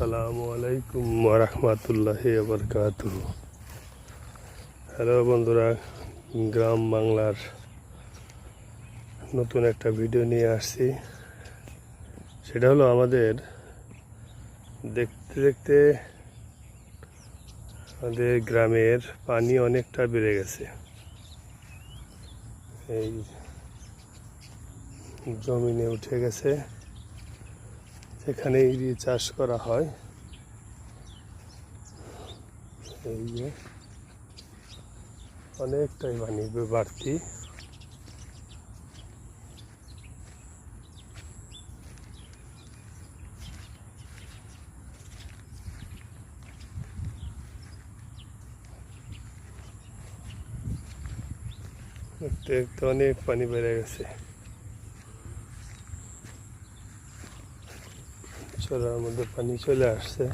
আসসালামু আলাইকুম রহমতুল্লাহ বরকাত হ্যালো বন্ধুরা, গ্রাম বাংলার নতুন একটা ভিডিও নিয়ে আসছি। সেটা হলো আমাদের দেখতে দেখতে আমাদের গ্রামের পানি অনেকটা বেড়ে গেছে। এই জমিনে উঠে গেছে। সেখানে ইরি চাষ করা হয়। এই যে অনেকটাই পানি বাড়তি। দেখতে অনেক পানি বেড়ে গেছে। চলার মধ্যে পানি চলে আসছে।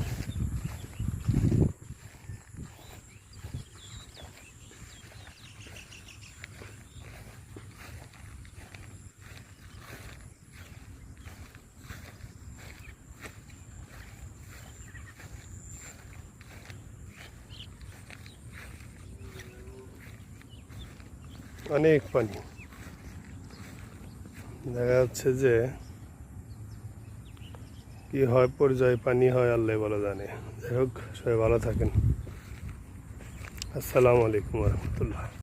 অনেক পানি। দেখা যাচ্ছে যে কি হয়, পর্যায়ে পানি হয়, আল্লাহ ভালো জানে। যাই হোক, সবাই ভালো থাকেন। আসসালামু আলাইকুম রহমতুল্লাহ।